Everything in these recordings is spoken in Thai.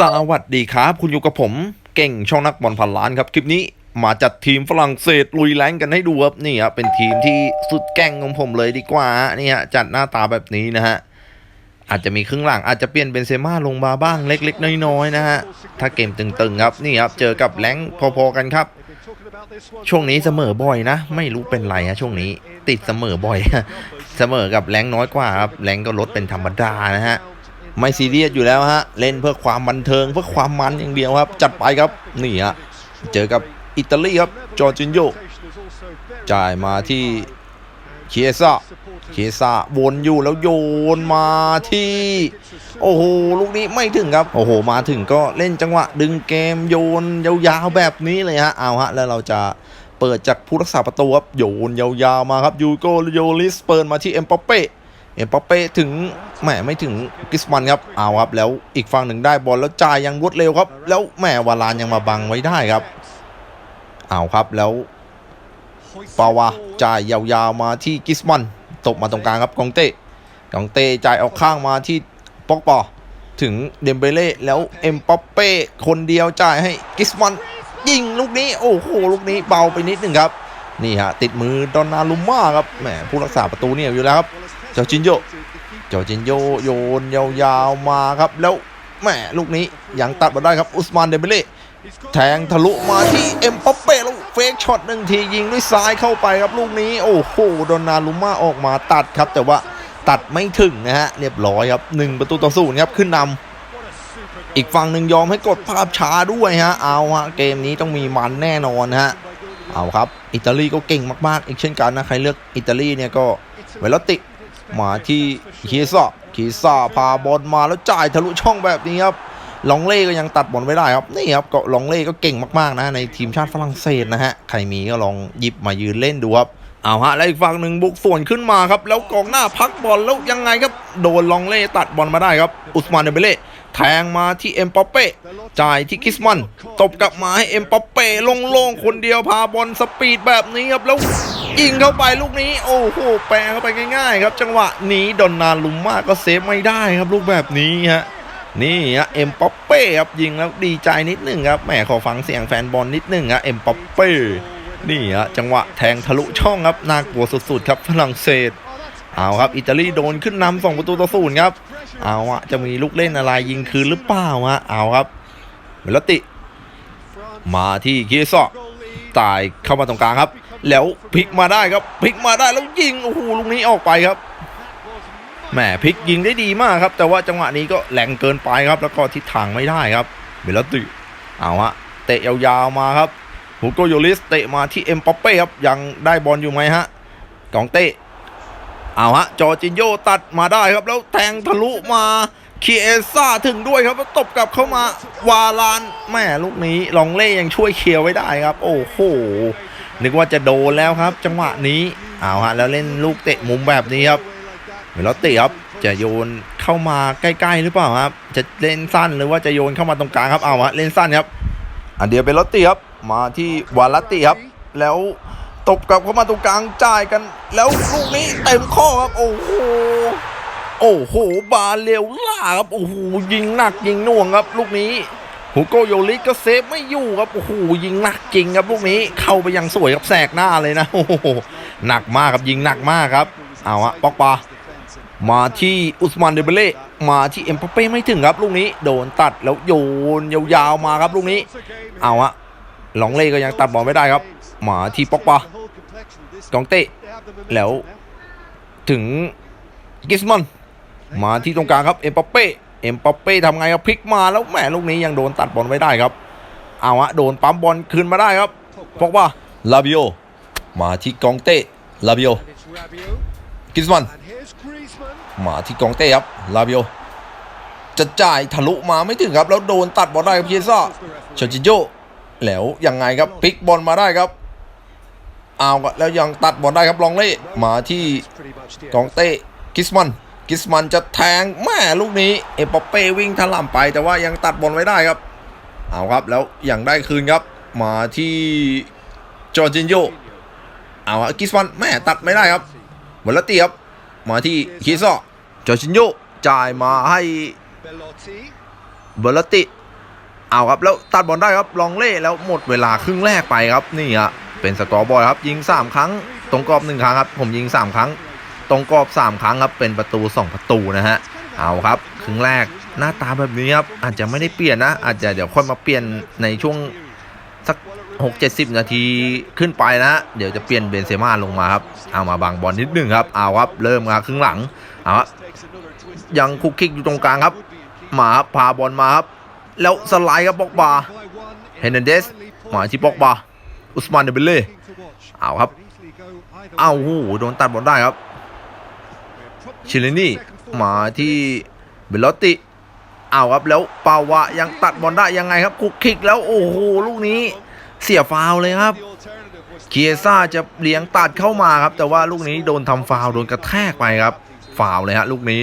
สวัสดีครับ คุณอยู่กับผมเก่งช่องนักบอลพันล้านครับ คลิปนี้มาจัดทีมฝรั่งเศสลุยแรงกันให้ดูครับนี่ครับเป็นทีมที่สุดแก่งของผมเลยดีกว่านี่ฮะจัดหน้าตาแบบนี้นะฮะอาจจะมีครึ่งหลังอาจจะเปลี่ยนเป็นเซม่าลงมาบ้างเล็ก ๆ น้อยๆนะฮะถ้าเกมตึงๆครับนี่ครับเจอกับแรงพอๆกันครับ ช่วงนี้เสมอบ่อยนะ ไม่รู้เป็นไรฮะช่วงนี้ติดเสมอบ่อย เสมอกับแรงน้อยกว่าครับแรงก็ลดเป็นธรรมดานะฮะ ไม่ซีเรียสอยู่แล้วฮะ เล่นเพื่อความบันเทิงเพื่อความมันอย่างเดียวครับ จัดไปครับ นี่ฮะ เจอกับอิตาลีครับ จอร์จินโยจ่ายมาที่เคียซ่าเคียซ่าวนอยู่แล้วโยนมาที่ โอ้โห ลูกนี้ไม่ถึงครับ โอ้โห มาถึงก็เล่นจังหวะ ดึงเกมโยนยาวๆแบบนี้เลยฮะ เอาฮะ แล้วเราจะเปิดจากผู้รักษาประตูครับ โยนยาวๆมาครับ ยูโกโยลิสเปิดมาที่เอ็มปัปเป้ เอ็มปัปเป้ถึง แหมไม่ถึงกิสมันครับเอาครับ แล้วอีกฝั่งหนึ่งได้บอลแล้วจ่ายยังรวดเร็วครับ แล้วแหมวาลานยังมาบังไว้ได้ครับเอาครับแล้วปาวาจ่ายยาวๆมาที่กิสมันตกมาตรงกลางครับกองเต้กองเต้จ่ายออกข้างมาที่ปอกปอถึงเดมเบเล่แล้วเอ็มปัปเป้คนเดียวจ่ายให้กิสมันยิงลูกนี้โอ้โหลูกนี้เบาไปนิดหนึ่งครับนี่ฮะติดมือดอนนารุมม่าครับแหมผู้รักษาประตูเนี่ยอยู่แล้วครับเจ้าจินโย จ้าจินโยโยนยาวๆมาครับ แล้วแหมลูกนี้ยังตัดมาได้ครับอุสมานเดมเบเล่แทงทะลุมาที่เอ็มปัปเป้แล้วเฟกช็อตหนึ่งทียิงด้วยซ้ายเข้าไปครับลูกนี้ โอ้โหโดนนารุม่าออกมาตัดครับ แต่ว่าตัดไม่ถึงนะฮะเรียบร้อยครับหนึ่งประตูต่อศูนย์ครับขึ้นนำอีกฝั่งหนึ่งยอมให้กดภาพช้าด้วยฮะเอาฮะเกมนี้ต้องมีมันแน่นอนฮะเอาครับ อิตาลีก็เก่งมากๆ อีกเช่นกันนะใครเลือกอิตาลีเนี่ยก็เวลติ มาที่คีซ่าคีซ่าพาบอลมาแล้วจ่ายทะลุช่องแบบนี้ครับลองเล่ก็ยังตัดบอลไว้ได้ครับนี่ครับก็ลองเล่ก็เก่งมากๆนะในทีมชาติฝรั่งเศสนะฮะใครมีก็ลองหยิบมายืนเล่นดูครับเอาฮะแล้วอีกฝั่งหนึ่งบุกส่วนขึ้นมาครับ แล้วกองหน้าพักบอลแล้วยังไงครับ โดนลองเล่ตัดบอลมาได้ครับ อุสมานเดเบเล่แทงมาที่เอ็มปัปเป้จ่ายที่คิสมันตบกลับมาให้เอ็มปัปเป้โล่งๆคนเดียวพาบอลสปีดแบบนี้ครับแล้ว ยิงเข้าไปลูกนี้ โอ้โหแปรเข้าไปง่าย ๆ ครับ จังหวะนี้ดอนนาลุมมาก็เซฟไม่ได้ครับลูกแบบนี้ฮะนี่ฮะเอ็มปัปเป้ครับยิงแล้วดีใจนิดหนึ่งครับแหมขอฟังเสียงแฟนบอลนิดหนึ่งฮะเอ็มปัปเป้นี่ฮะจังหวะแทงทะลุช่องครับน่ากลัวสุดๆครับฝรั่งเศสเอาครับอิตาลีโดนขึ้นนำสองประตูต่อศูนย์ครับ เอาอะจะมีลูกเล่นอะไรยิงคืนหรือเปล่าฮะเอาครับเวลติ มาที่คีซอตายเข้ามาตรงกลางครับ แล้วพลิกมาได้ครับพลิกมาได้แล้วยิงโอ้โหลูกนี้ออกไปครับแหมพลิกยิงได้ดีมากครับ แต่ว่าจังหวะนี้ก็แรงเกินไปครับ แล้วก็ทิศทางไม่ได้ครับเบลติเอาฮะเตะยาวๆมาครับฮูโกโยลิสเตะมาที่เอ็มปัปเป้ครับยังได้บอลอยู่ไหมฮะกองเตะเอาฮะจอจินโยตัดมาได้ครับ แล้วแทงทะลุมาคีเอซ่าถึงด้วยครับแล้วตบกลับเข้ามาวาลานแม่ลูกนี้ลองเล่ยังช่วยเคลียร์ไว้ได้ครับ โอ้โห นึกว่าจะโดนแล้วครับ จังหวะนี้เอาฮะแล้วเล่นลูกเตะมุมแบบนี้ครับเวลาติครับจะโยนเข้ามาใกล้ๆหรือเปล่าครับ จะเล่นสั้นหรือว่าจะโยนเข้ามาตรงกลางครับเอาฮะเล่นสั้นครับอันเดียวเป็นลอตติครับมาที่วาลติครับ แล้วตบกลับเข้ามาตรงกลางจ่ายกัน แล้วลูกนี้เต็มข้อครับโอ้โหโอ้โหบาเรลล่าครับโอ้โหยิงหนักยิงหน่วงครับ ลูกนี้ ฮูโกโยลิสก็เซฟไม่อยู่ครับโอ้โหยิงหนักจริงครับลูกนี้เข้าไปยังสวยครับแสกหน้าเลยนะโอ้โหหนักมากครับยิงหนักมากครับเอาฮะปอกปามาที่อุสมานเดเบเล่มาที่เอ็มปัปเป้ไม่ถึงครับลูกนี้ โดนตัดแล้วโยนยาวๆมาครับลูกนี้ เอาอะลองเล่ก็ยังตัดบอลไม่ได้ครับ มาที่ปอกปากองเต้แล้วถึงกิสมอนมาที่ตรงกลางครับเอ็มปัปเป้ เอ็มปัปเป้ทำไงครับพลิกมาแล้วแหมลูกนี้ยังโดนตัดบอลไม่ได้ครับ เอาอะโดนปั๊มบอลคืนมาได้ครับปอกปาลาบิโอมาที่กองเต้ลาบิโอกิสมอนมาที่กองเต้ครับลาบิโอจะจ่ายทะลุมาไม่ถึงครับ แล้วโดนตัดบอลได้ครับเพียซ่าชอจิโยแล้วยังไงครับพลิกบอลมาได้ครับเอาแล้วยังตัดบอลได้ครับลองเล่มาที่กองเต้กิสมัน กิสมันจะแทงแม่ลูกนี้ เอปเป้วิ่งถล่ำไป แต่ว่ายังตัดบอลไว้ได้ครับ เอาครับแล้วยังได้คืนครับ มาที่จอร์จินโยเอาครับกิสมันแม่ตัดไม่ได้ครับวอลเตีครับ มาที่คิซอจอร์จินโยจ่ายมาให้เบลติ เอาครับแล้วตัดบอลได้ครับลองเล่แล้วหมดเวลาครึ่งแรกไปครับนี่ฮะเป็นสกอร์บอร์ดครับยิง 3 ครั้ง ตรงกรอบ1ครั้งครับผมยิง 3 ครั้ง ตรงกรอบ 3 ครั้งครับ เป็นประตู 2 ประตูนะฮะ เอาครับ ครึ่งแรกหน้าตาแบบนี้ครับ อาจจะไม่ได้เปลี่ยนนะ อาจจะเดี๋ยวค่อยมาเปลี่ยนในช่วงสัก6 70 นาทีขึ้นไปนะ เดี๋ยวจะเปลี่ยนเบนเซม่าลงมาครับ เอามาบังบอลนิดหนึ่งครับ เอาครับ เริ่มมาครึ่งหลัง เอาครับยังคุกคิกอยู่ตรงกลางครับ มาครับพาบอลมาครับ แล้วสไลด์ครับบอกบาเฮนเนเดสมาที่ปอกบาอุสมานเดเบเล่เอาครับ เอาโอ้โหโดนตัดบอลได้ครับ ชิลินี่มาที่เบลลอติเอาครับแล้วปาวะยังตัดบอลได้ยังไงครับคุกคิกแล้วโอ้โหลูกนี้เสียฟาวเลยครับเคียซ่าจะเลี้ยงตัดเข้ามาครับ แต่ว่าลูกนี้โดนทำฟาวโดนกระแทกไปครับฟาวเลยฮะลูกนี้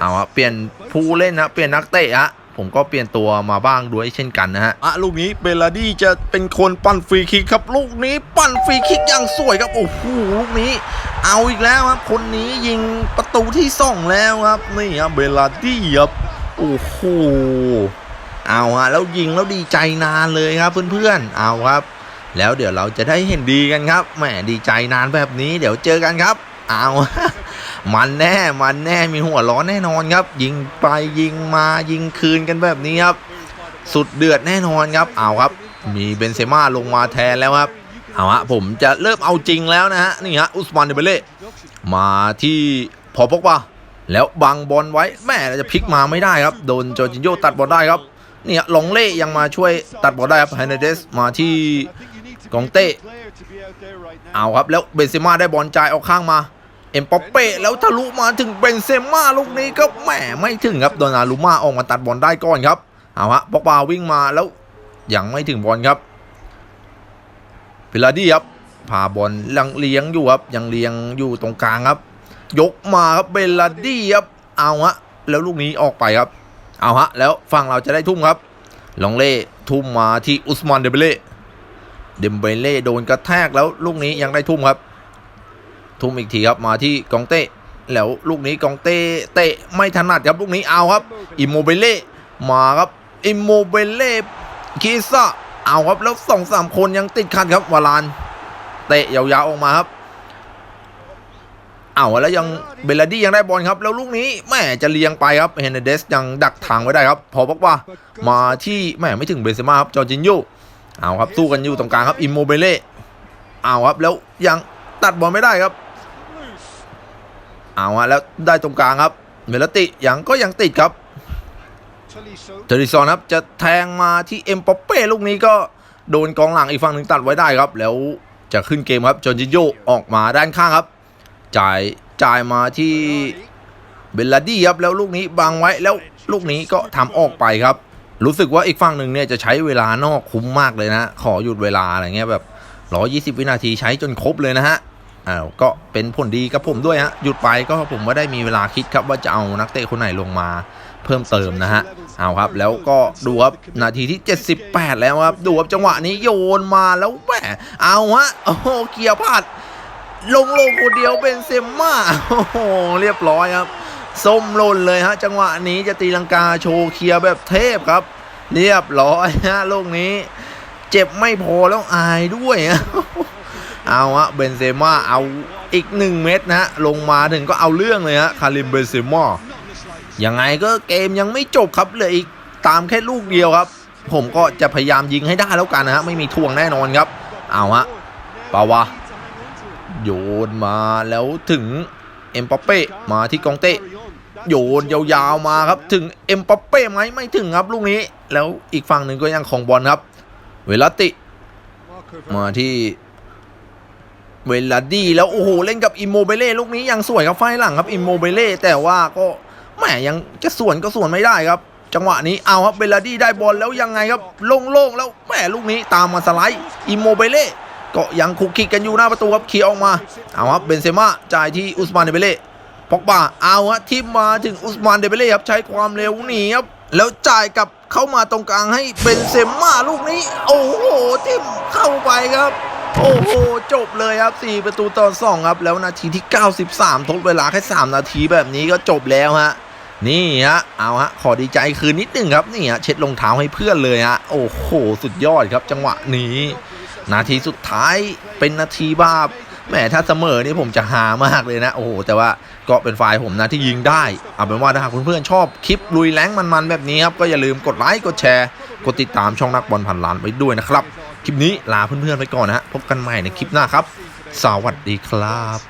เอาฮะเปลี่ยนผู้เล่นนะเปลี่ยนนักเตะฮะ ผมก็เปลี่ยนตัวมาบ้างด้วยเช่นกันนะฮะอะลูกนี้เบลลาดี้จะเป็นคนปั้นฟรีคิกครับ ลูกนี้ปั้นฟรีคิกอย่างสวยครับโอ้โหลูกนี้ เอาอีกแล้วครับ คนนี้ยิงประตูที่สองแล้วครับนี่ครับเบลลาดี้ครับโอ้โหเอาฮะแล้วยิงแล้วดีใจนานเลยครับเพื่อนๆเอาครับ แล้วเดี๋ยวเราจะได้เห็นดีกันครับแหมดีใจนานแบบนี้ เดี๋ยวเจอกันครับ เอามันแน่มันแน่มีหัวร้อนแน่นอนครับ ยิงไปยิงมายิงคืนกันแบบนี้ครับ สุดเดือดแน่นอนครับเอาครับ มีเบนเซม่าลงมาแทนแล้วครับเอาฮะผมจะเริ่มเอาจริงแล้วนะฮะนี่ฮะอุสมานเดเบเล่มาที่พอปกปาแล้วบังบอลไว้แม่เราจะพลิกมาไม่ได้ครับ โดนจอร์จินโยตัดบอลได้ครับเนี่ยลองเล่ยังมาช่วยตัดบอลได้ครับไฮเนเดสมาที่กองเต้ เอาครับแล้วเบนเซม่าได้บอลจ่ายออกข้างมา เอ็มปอปเป้แล้วทะลุมาถึงเบนเซม่าลูกนี้ก็แหมไม่ถึงครับโดนารุม่าออกมาตัดบอลได้ก่อนครับเอาฮะปอกบาวิ่งมาแล้วยังไม่ถึงบอลครับพิลาดี้ครับพาบอลยังเลี้ยงอยู่ครับยังเลี้ยงอยู่ตรงกลางครับ ยกมาครับเบลลาดี้ครับเอาฮะแล้วลูกนี้ออกไปครับ เอาฮะ แล้วฝั่งเราจะได้ทุ่มครับ ลองเล่ทุ่มมาที่อุสมานเดเบเล่ เดมเบเล่โดนกระแทกแล้วลูกนี้ยังได้ทุ่มครับ ทุ่มอีกทีครับมาที่กองเต้แล้วลูกนี้กองเต้เตะไม่ถนัดครับลูกนี้เอาครับ อิโมเบเล่มาครับอิโมเบเล่คิซ่าเอาครับแล้วสองสามคนยังติดขัดครับวาลานเตะยาวๆออกมาครับเอาแล้วยังเบลลดี้ยังได้บอลครับ แล้วลูกนี้แม่จะเลียงไปครับเฮนเดสยังดักทางไว้ได้ครับ พอบอกว่ามาที่แม่ไม่ถึงเบนเซม่าครับจอร์จินโย เอาครับสู้กันอยู่ตรงกลางครับอิมโมเบเล่เอาครับแล้วยังตัดบอลไม่ได้ครับ เอาฮะแล้วได้ตรงกลางครับเมลติยังก็ยังติดครับเทริซอนครับจะแทงมาที่เอ็มปอปเป้ลูกนี้ก็โดนกองหลังอีกฝั่งหนึ่งตัดไว้ได้ครับ แล้วจะขึ้นเกมครับจอร์จิโยออกมาด้านข้างครับ จ่ายจ่ายมาที่เบลลาดี้ครับแล้วลูกนี้บังไว้แล้วลูกนี้ก็ทำออกไปครับ รู้สึกว่าอีกฝั่งหนึ่งเนี่ยจะใช้เวลานอกคุ้มมากเลยนะ ขอหยุดเวลาอะไรเงี้ยแบบ120วินาทีใช้จนครบเลยนะฮะอ้าวก็เป็นผลดีกับผมด้วยฮะหยุดไปก็ผมไม่ได้มีเวลาคิดครับว่าจะเอานักเตะคนไหนลงมาเพิ่มเติมนะฮะเอาครับ แล้วก็ดูครับนาทีที่ 78 แล้วครับดูครับจังหวะนี้โยนมาแล้วแหมเอาฮะโอ้โหเกียร์พลาดลงลงคนเดียวเป็นเซมม่าโอ้โหเรียบร้อยครับส้มหล่นเลยฮะ จังหวะนี้จะตีลังกาโชว์เคลียร์แบบเทพครับ เรียบร้อยฮะลูกนี้ เจ็บไม่พอแล้วอายด้วยเอาฮะเบนเซม่าเอาอีกหนึ่งเม็ดนะฮะลงมาถึงก็เอาเรื่องเลยฮะคาริมเบนเซม่ายังไงก็เกมยังไม่จบครับเลยอีกตามแค่ลูกเดียวครับ ผมก็จะพยายามยิงให้ได้แล้วกันนะฮะไม่มีทวงแน่นอนครับ เอาฮะปาวะโยนมาแล้วถึงเอ็มปอเป้มาที่กองเต้ โยนยาวๆมาครับ ถึงเอ็มปอเป้ไหมไม่ถึงครับลูกนี้ แล้วอีกฝั่งหนึ่งก็ยังของบอลครับ เวลาติ มาที่ เวลาดีแล้วโอ้โหเล่นกับอิโมเบเล่ลูกนี้ยังสวยครับไฟหลังครับอิโมเบเล่แต่ว่าก็แหมยังจะสวนก็สวนไม่ได้ครับ จังหวะนี้เอาครับเบลาดี้ได้บอลแล้วยังไงครับโล่งๆแล้วแหมลูกนี้ตามมาสไลด์อิโมเบเล่ก็ยังคุกคิกกันอยู่หน้าประตูครับเคลียร์ออกมาเอาครับเบนเซม่าจ่ายที่อุสมานเดเบเล่ พอกบาเอาฮะทิมมาถึงอุสมานเดเบเล่ครับใช้ความเร็วหนีครับแล้วจ่ายกับเข้ามาตรงกลางให้เบนเซม่าลูกนี้ โอ้โหทิมเข้าไปครับ โอ้โห จบเลยครับ 4 ประตูต่อ2ครับ แล้วนาทีที่ 93 ทดเวลาแค่ 3 นาทีแบบนี้ก็จบแล้วฮะ นี่ฮะ เอาฮะ ขอดีใจคืนนิดนึงครับ นี่ฮะ เช็ดรองเท้าให้เพื่อนเลยฮะ โอ้โห สุดยอดครับจังหวะนี้ นาทีสุดท้ายเป็นนาทีบ้า แหมถ้าเสมอนี่ผมจะหามากเลยนะ โอ้โห แต่ว่าก็เป็นฝ่ายผมนะที่ยิงได้ เอาเป็นว่าถ้าหากเพื่อนๆชอบคลิปลุยแรงมันๆแบบนี้ครับ ก็อย่าลืมกดไลค์กดแชร์กดติดตามช่องนักบอลพันล้านไว้ด้วยนะครับ คลิปนี้ลาเพื่อนๆไปก่อนนะฮะพบกันใหม่ในคลิปหน้าครับ สวัสดีครับ